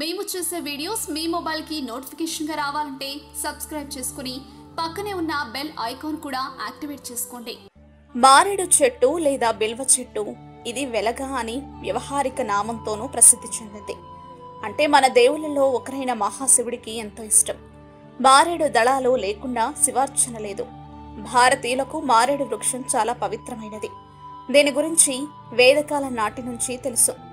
మేము చేసే వీడియోస్ మీ మొబైల్కి నోటిఫికేషన్గా రావాలంటే సబ్స్క్రైబ్ చేసుకుని పక్కనే ఉన్న బెల్ ఐకాన్ కూడా యాక్టివేట్ చేసుకోండి. మారేడు చెట్టు లేదా బిల్వ చెట్టు ఇది వెలగ అని వ్యవహారిక నామంతోనూ ప్రసిద్ధి చెందింది. అంటే మన దేవులలో ఒకరైన మహాశివుడికి ఎంతో ఇష్టం. మారేడు దళాలు లేకుండా శివార్చన లేదు. భారతీయులకు మారేడు వృక్షం చాలా పవిత్రమైనది. దీని గురించి వేదకాల నాటి నుంచి తెలుసు.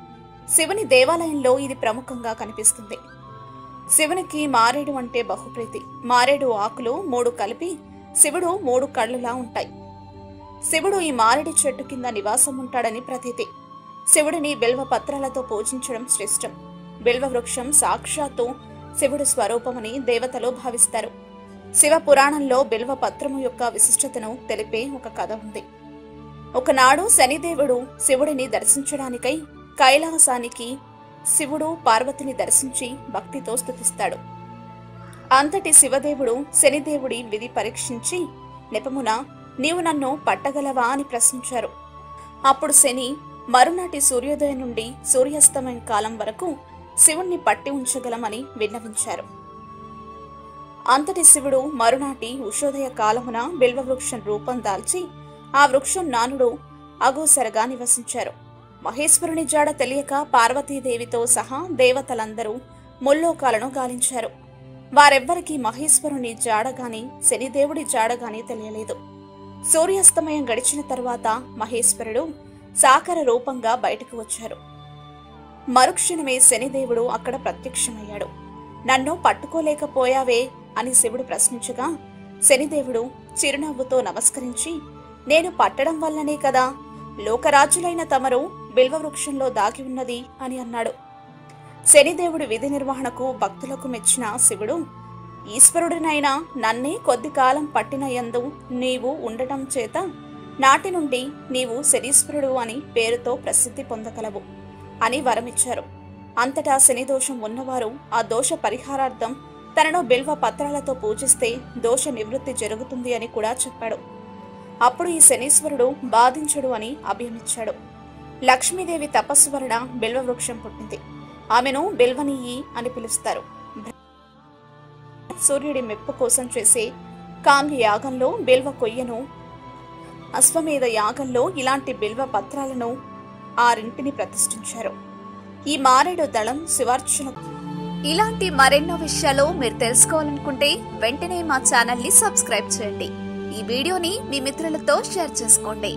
శివుని దేవాలయంలో ఇది ప్రముఖంగా కనిపిస్తుంది. శివునికి మారేడు అంటే బహుప్రీతి. మారేడు ఆకులు మూడు కలిపి శివుడు మూడు కళ్ళులా ఉంటాయి. శివుడు ఈ మారేడు చెట్టు కింద నివాసం ఉంటాడని ప్రతీతి. శివుడిని బిల్వ పత్రాలతో పూజించడం శ్రేష్టం. బిల్వ వృక్షం సాక్షాత్తు శివుడు స్వరూపమని దేవతలు భావిస్తారు. శివ పురాణంలో బిల్వ పత్రము యొక్క విశిష్టతను తెలిపే ఒక కథ ఉంది. ఒకనాడు శనిదేవుడు శివుడిని దర్శించడానికై కైలాసానికి శివుడు పార్వతిని దర్శించి భక్తితో స్థుతిస్తాడు అంతటి శివదేవుడు శనిదేవుడి విధి పరీక్షించి నెపమున నీవు నన్ను పట్టగలవా అని ప్రశ్నించారు. అప్పుడు శని మరునాటి సూర్యోదయం నుండి సూర్యాస్తమయం కాలం వరకు శివుణ్ణి పట్టి ఉంచగలమని విన్నవించారు. అంతటి శివుడు మరునాటి ఉషోదయ కాలమున బిల్వ వృక్షం రూపం దాల్చి ఆ వృక్షం నానుడు అగోసరగా నివసించారు. మహేశ్వరుని జాడ తెలియక పార్వతీదేవితో సహా దేవతలందరూ ముల్లోకాలను గాలించారు. వారెవ్వరికీ మహేశ్వరుని జాడగాని శనిదేవుడి జాడగాని తెలియలేదు. సూర్యాస్తమయం గడిచిన తర్వాత మహేశ్వరుడు సాకర రూపంగా బయటకు వచ్చారు. మరుక్షణమే శనిదేవుడు అక్కడ ప్రత్యక్షమయ్యాడు. నన్ను పట్టుకోలేకపోయావే అని శివుడు ప్రశ్నించగా శనిదేవుడు చిరునవ్వుతో నమస్కరించి నేను పట్టడం వల్లనే కదా లోకరాజులైన తమరు బిల్వవృక్షంలో దాగి ఉన్నది అని అన్నాడు. శనిదేవుడి విధి నిర్వహణకు భక్తులకు మెచ్చిన శివుడు ఈశ్వరుడినైనా నన్నే కొద్ది కాలం పట్టిన యందు నీవు ఉండటం చేత నాటి నుండి నీవు శనీశ్వరుడు అని పేరుతో ప్రసిద్ధి పొందగలవు అని వరమిచ్చారు. అంతటా శనిదోషం ఉన్నవారు ఆ దోష పరిహారార్థం తనను బిల్వ పత్రాలతో పూజిస్తే దోష నివృత్తి జరుగుతుంది అని కూడా చెప్పాడు. అప్పుడు ఈ శనీశ్వరుడు బాధించడు అని అభయమిచ్చాడు. లక్ష్మీదేవి తపస్సు వలన బిల్వవృక్షం పుట్టింది. ఆమెను బిల్వనీయి అని పిలుస్తారు. సూర్యుడి మెప్పు కోసం చేసే కామ్య యాగంలో బిల్వ కొయ్యను అశ్వమేధ యాగంలో ఇలాంటి బిల్వ పత్రాలను ఆరింటిని ప్రతిష్ఠించారు. ఈ మారేడు దళం శివార్చన ఇలాంటి మరెన్నో విషయాలు మీరు తెలుసుకోవాలనుకుంటే వెంటనే మా ఛానల్ని సబ్స్క్రైబ్ చేయండి. ఈ వీడియోని మీ మిత్రులతో షేర్ చేసుకోండి.